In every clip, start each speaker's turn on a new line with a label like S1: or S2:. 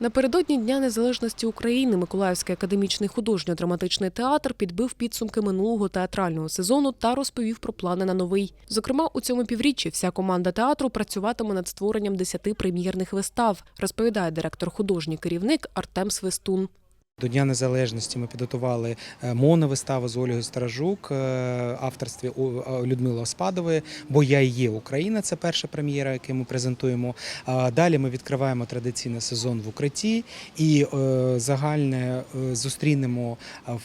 S1: Напередодні Дня Незалежності України Миколаївський академічний художньо-драматичний театр підбив підсумки минулого театрального сезону та розповів про плани на новий. Зокрема, у цьому півріччі вся команда театру працюватиме над створенням десяти прем'єрних вистав, розповідає директор художній керівник Артем Свистун.
S2: До Дня Незалежності ми підготували е, моновиставу з Ольгою Стражук, е, авторстві е, Людмили Оспадової, бо я і є Україна. Це перша прем'єра, яку ми презентуємо. Далі ми відкриваємо традиційний сезон в укритті і загальне зустрінемо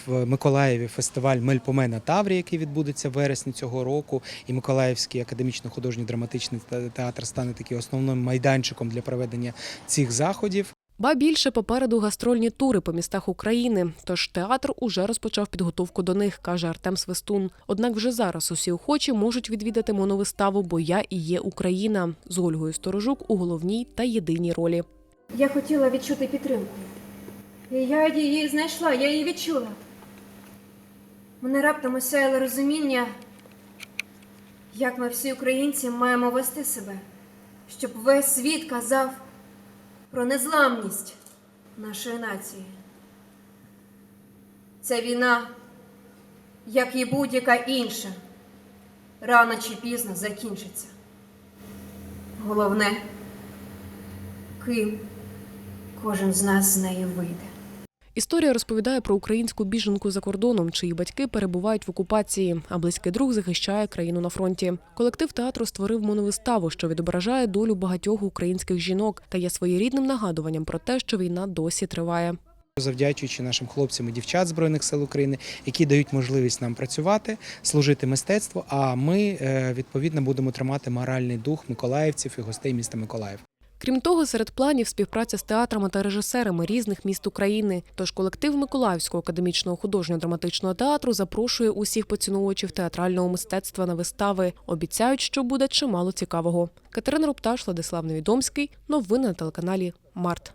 S2: в Миколаєві фестиваль Мельпомена Таврі, який відбудеться в вересні цього року. І Миколаївський академічно-художній драматичний театр стане таким основним майданчиком для проведення цих заходів.
S1: Ба більше попереду гастрольні тури по містах України. Тож театр уже розпочав підготовку до них, каже Артем Свистун. Однак вже зараз усі охочі можуть відвідати моновиставу Бо я і є Україна з Ольгою Сторожук у головній та єдиній ролі.
S3: Я хотіла відчути підтримку. І я її знайшла, я її відчула. Мене раптом осяяло розуміння, як ми всі українці маємо вести себе, щоб весь світ казав про незламність нашої нації. Ця війна, як і будь-яка інша, рано чи пізно закінчиться. Головне, ким кожен з нас з неї вийде.
S1: Історія розповідає про українську біженку за кордоном, чиї батьки перебувають в окупації, а близький друг захищає країну на фронті. Колектив театру створив моновиставу, що відображає долю багатьох українських жінок та є своєрідним нагадуванням про те, що війна досі триває.
S2: Завдячуючи нашим хлопцям і дівчат збройних сил України, які дають можливість нам працювати, служити мистецтву. А ми е, відповідно будемо тримати моральний дух миколаївців і гостей міста Миколаїв.
S1: Крім того, серед планів співпраця з театрами та режисерами різних міст України. Тож колектив Миколаївського академічного художньо-драматичного театру запрошує усіх поціновувачів театрального мистецтва на вистави. Обіцяють, що буде чимало цікавого. Катерина Рупташ, Владислав Невідомський. Новини на телеканалі Март.